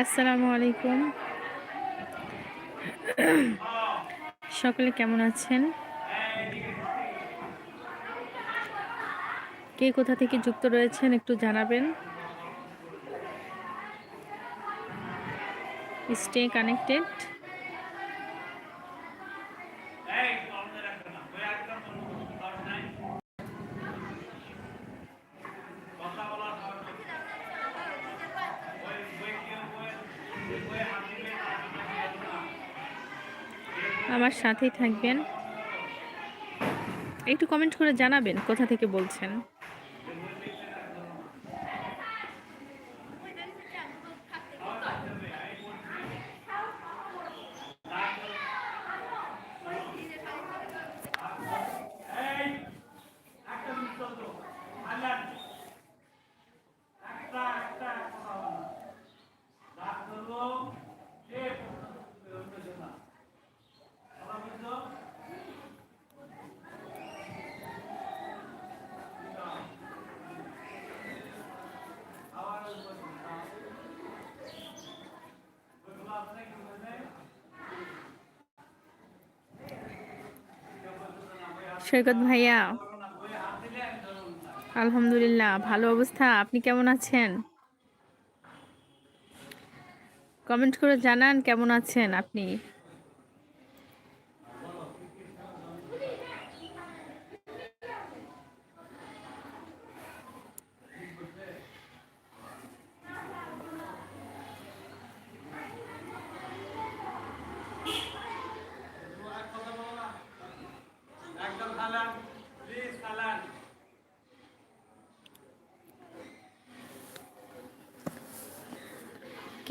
আসসালামু আলাইকুম। সকলে কেমন আছেন? কে কোথা থেকে যুক্ত রয়েছেন একটু জানাবেন। স্টে কানেক্টেড আমার সাথেই থাকবেন। একটু কমেন্ট করে জানাবেন কোথা থেকে বলছেন? সৈকত ভাইয়া। আলহামদুলিল্লাহ ভালো অবস্থা। আপনি কেমন আছেন? কমেন্ট করে জানান কেমন আছেন আপনি।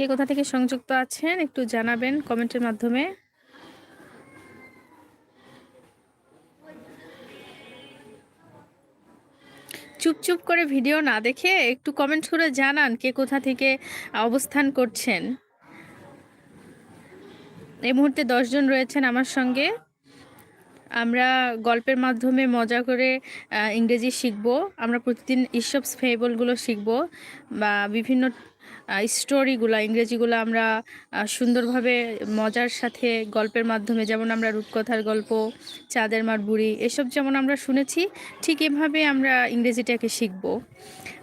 কে কোথা থেকে সংযুক্ত আছেন একটু জানাবেন কমেন্টের মাধ্যমে। চুপচুপ চুপ করে ভিডিও না দেখে একটু কমেন্ট করে জানান কে কোথা থেকে অবস্থান করছেন। এই মুহূর্তে দশজন রয়েছেন আমার সঙ্গে। আমরা গল্পের মাধ্যমে মজা করে ইংরেজি শিখব। আমরা প্রতিদিন ইসবস ফেবলগুলো শিখব বা বিভিন্ন স্টোরিগুলো, ইংরেজিগুলো আমরা সুন্দরভাবে মজার সাথে গল্পের মাধ্যমে, যেমন আমরা রূপকথার গল্প, চাঁদের মার বুড়ি, এসব যেমন আমরা শুনেছি, ঠিক এভাবে আমরা ইংরেজিটাকে শিখব।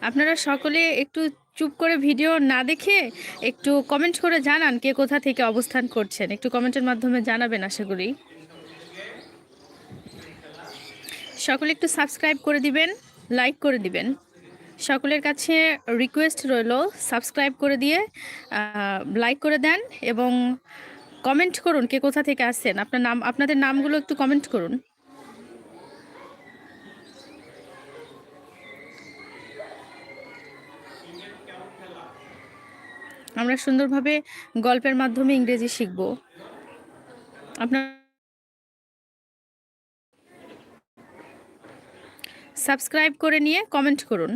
আপনারা সকলে একটু চুপ করে ভিডিও না দেখে একটু কমেন্ট করে জানান কে কোথা থেকে অবস্থান করছেন। একটু কমেন্টের মাধ্যমে জানাবেন, আশা করি। সকলে একটু সাবস্ক্রাইব করে দিবেন, লাইক করে দিবেন। সকলের কাছে রিকোয়েস্ট রইল, সাবস্ক্রাইব করে দিয়ে লাইক করে দেন এবং কমেন্ট করুন কে কোথা থেকে আসছেন। আপনার নাম, আপনাদের নামগুলো একটু কমেন্ট করুন। আমরা সুন্দরভাবে গল্পের মাধ্যমে ইংরেজি শিখব। আপনার সাবস্ক্রাইব করে নিয়ে কমেন্ট করুন।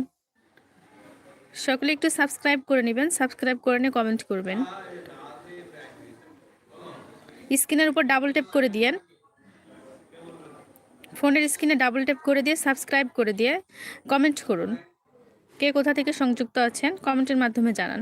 সকলে একটু সাবস্ক্রাইব করে নেবেন, সাবস্ক্রাইব করে নিয়ে কমেন্ট করবেন। স্ক্রিনের উপর ডাবল ট্যাপ করে দিয়েন। ফোনের স্ক্রিনে ডাবল ট্যাপ করে দিয়ে সাবস্ক্রাইব করে দিয়ে কমেন্ট করুন। কে কোথা থেকে সংযুক্ত আছেন কমেন্টের মাধ্যমে জানান।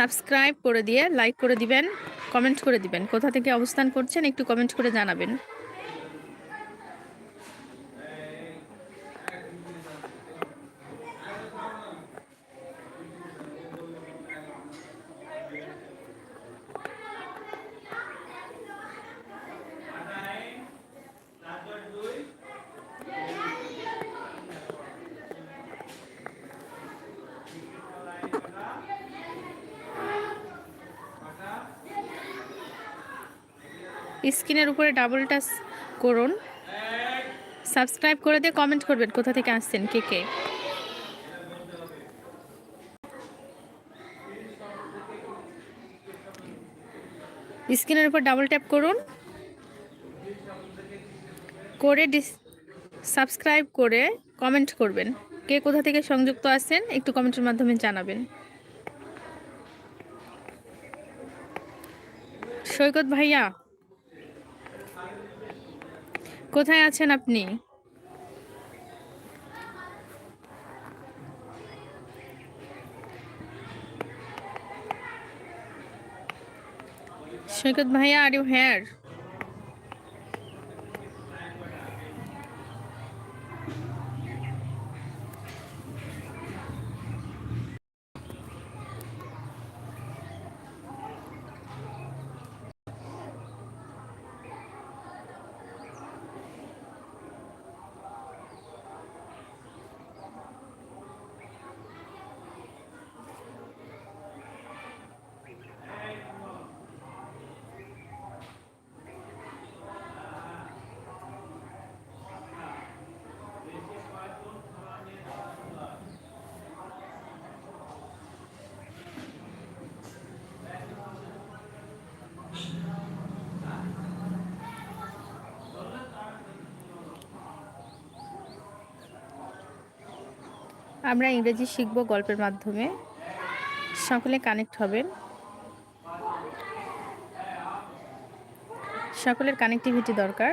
সাবস্ক্রাইব করে দিয়ে লাইক করে দিবেন কমেন্ট করে দিবেন। কোথা থেকে অবস্থান করছেন একটু কমেন্ট করে জানাবেন। স্ক্রিনের উপরে ডাবল টাচ করুন। সাবস্ক্রাইব করে দিয়ে কমেন্ট করবেন কোথা থেকে আসছেন, কে কে? স্ক্রিনের উপর ডাবল ট্যাপ করুন। করে সাবস্ক্রাইব করে কমেন্ট করবেন। কে কোথা থেকে সংযুক্ত আছেন, একটু কমেন্টের মাধ্যমে জানাবেন। সৈকত ভাইয়া কোথায় আছেন আপনি? সৈকত ভাইয়া আর ইউ হেয়ার আমরা ইংরেজি শিখব গল্পের মাধ্যমে। সকলে কানেক্ট হবেন। সকলের কানেক্টিভিটি দরকার।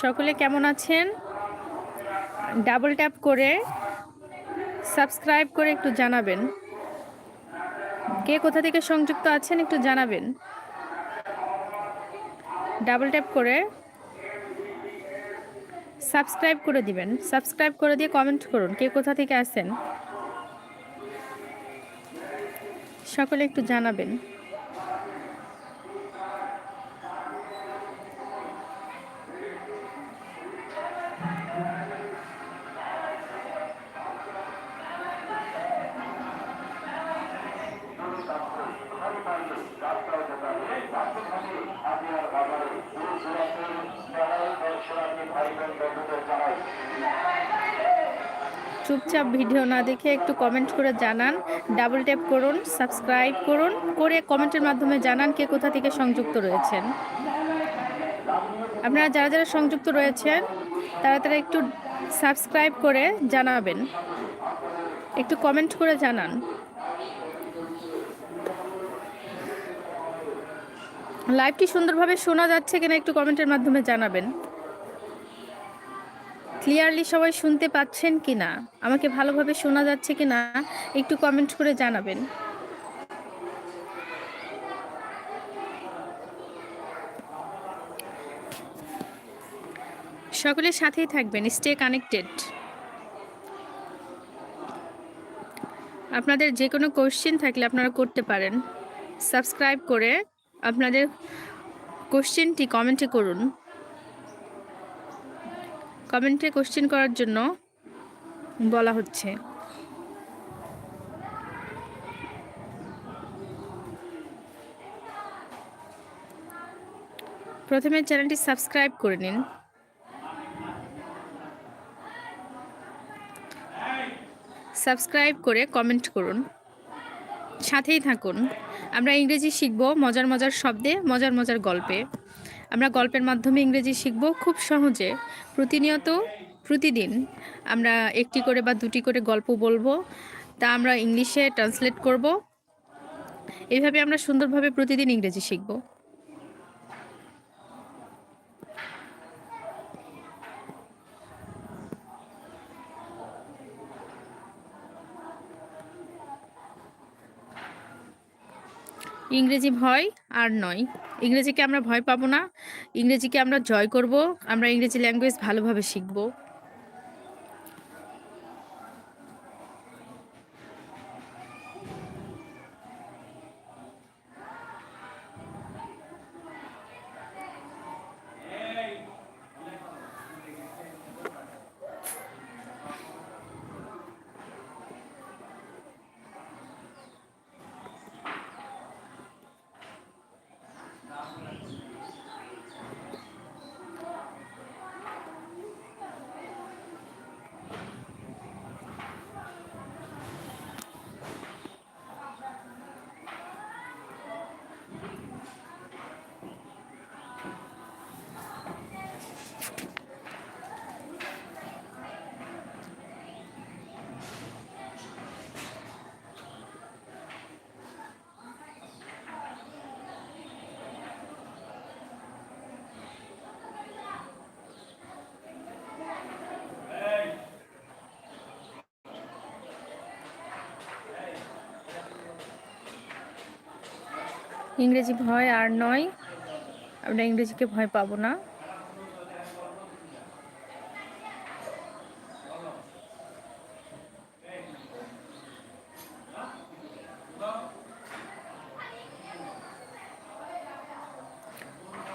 সকলে কেমন আছেন? ডাবল ট্যাপ করে সাবস্ক্রাইব করে একটু জানাবেন। কে কোথা থেকে সংযুক্ত আছেন একটু জানাবেন। ডাবল ট্যাপ করে সাবস্ক্রাইব করে দিবেন। সাবস্ক্রাইব করে দিয়ে কমেন্ট করুন, কে কোথা থেকে আসেন সকলে একটু জানাবেন। চুপচাপ ভিডিও না দেখে একটু কমেন্ট করে জানান। ডাবল ট্যাপ করুন সাবস্ক্রাইব করুন, করে কমেন্টের মাধ্যমে জানান কে কোথা থেকে সংযুক্ত রয়েছেন। আপনারা যারা যারা সংযুক্ত রয়েছেন, তারা তারা একটু সাবস্ক্রাইব করে জানাবেন। একটু কমেন্ট করে জানান। লাইভটি সুন্দরভাবে শোনা যাচ্ছে কিনা একটু কমেন্টের মাধ্যমে জানাবেন। ক্লিয়ারলি সবাই শুনতে পাচ্ছেন কি না আমাকে ভালোভাবে শোনা যাচ্ছে কি না একটু কমেন্ট করে জানাবেন। সকলের সাথেই থাকবেন স্টে কানেক্টেড আপনাদের যে কোনো কোশ্চেন থাকলে আপনারা করতে পারেন। সাবস্ক্রাইব করে আপনাদের কোশ্চেনটি কমেন্টে করুন। কমেন্টে কোশ্চেন করার জন্য বলা হচ্ছে। প্রথমে চ্যানেলটি সাবস্ক্রাইব করে নিন। সাবস্ক্রাইব করে কমেন্ট করুন। সাথেই থাকুন। আমরা ইংরেজি শিখব মজার মজার শব্দে, মজার মজার গল্পে। আমরা গল্পের মাধ্যমে ইংরেজি শিখব খুব সহজে। প্রতিনিয়ত, প্রতিদিন আমরা একটি করে বা দুটি করে গল্প বলব, তা আমরা ইংলিশে ট্রান্সলেট করব। এইভাবে আমরা সুন্দরভাবে প্রতিদিন ইংরেজি শিখব। ইংরেজি ভয় আর নয়। ইংরেজিকে আমরা ভয় পাবো না, ইংরেজিকে আমরা জয় করব, আমরা ইংরেজি ল্যাঙ্গুয়েজ ভালোভাবে শিখব। ইংরেজি ভয় আর নয়, আমরা ইংরেজিকে ভয় পাবো না।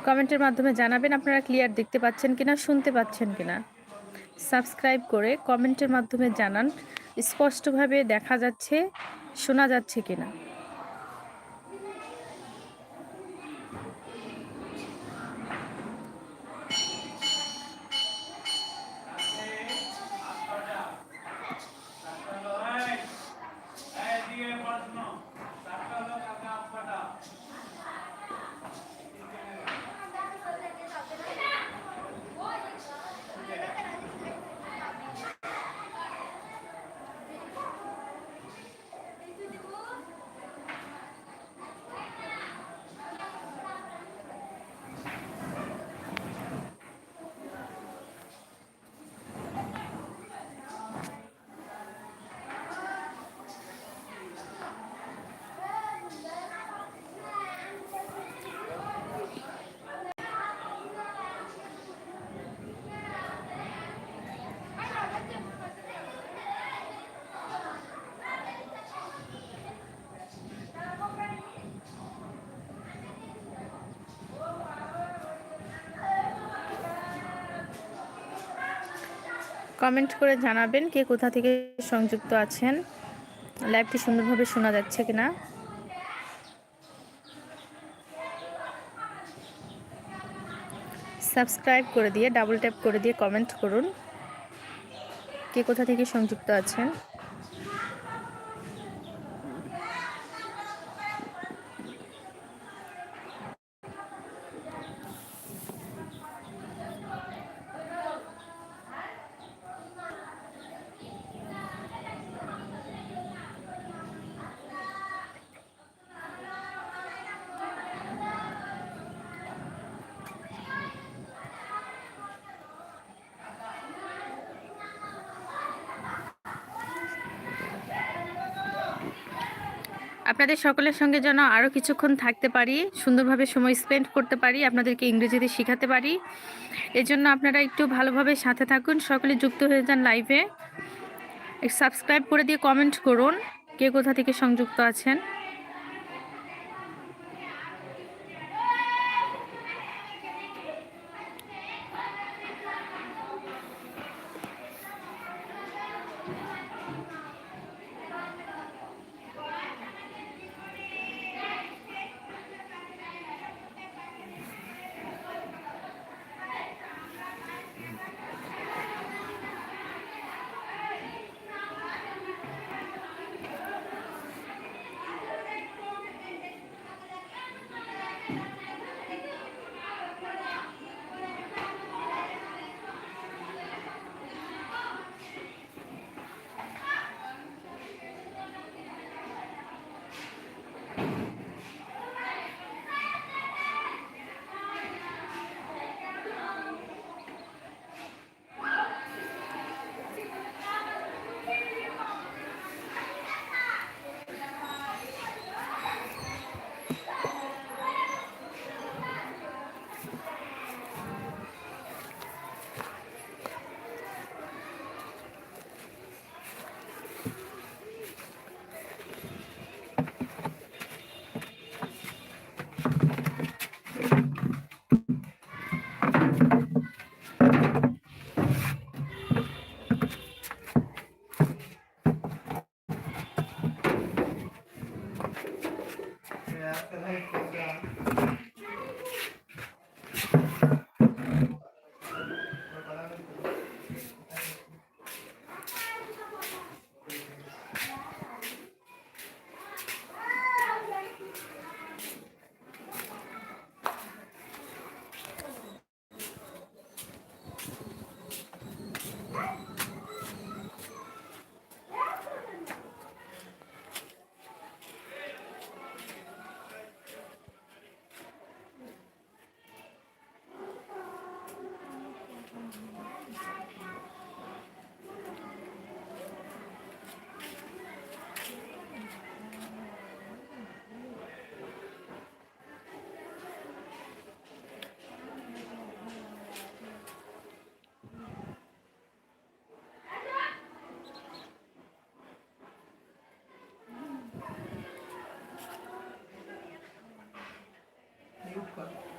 কমেন্টের মাধ্যমে জানাবেন আপনারা ক্লিয়ার দেখতে পাচ্ছেন কিনা, শুনতে পাচ্ছেন কিনা। সাবস্ক্রাইব করে কমেন্টের মাধ্যমে জানান, স্পষ্টভাবে দেখা যাচ্ছে, শোনা যাচ্ছে কিনা। কমেন্ট করে জানাবেন কে কোথা থেকে সংযুক্ত আছেন। লাইভটি সুন্দরভাবে শোনা যাচ্ছে কিনা। সাবস্ক্রাইব করে দিয়ে ডাবল ট্যাপ করে দিয়ে কমেন্ট করুন। কে কোথা থেকে সংযুক্ত আছেন। আপনাদের সকলের সঙ্গে যেন আরও কিছুক্ষণ থাকতে পারি, সুন্দরভাবে সময় স্পেন্ড করতে পারি, আপনাদেরকে ইংরেজিতে শেখাতে পারি। এজন্য আপনারা একটু ভালোভাবে সাথে থাকুন, সকলে যুক্ত হয়ে যান লাইভে সাবস্ক্রাইব করে দিয়ে কমেন্ট করুন, কে কোথা থেকে সংযুক্ত আছেন। করে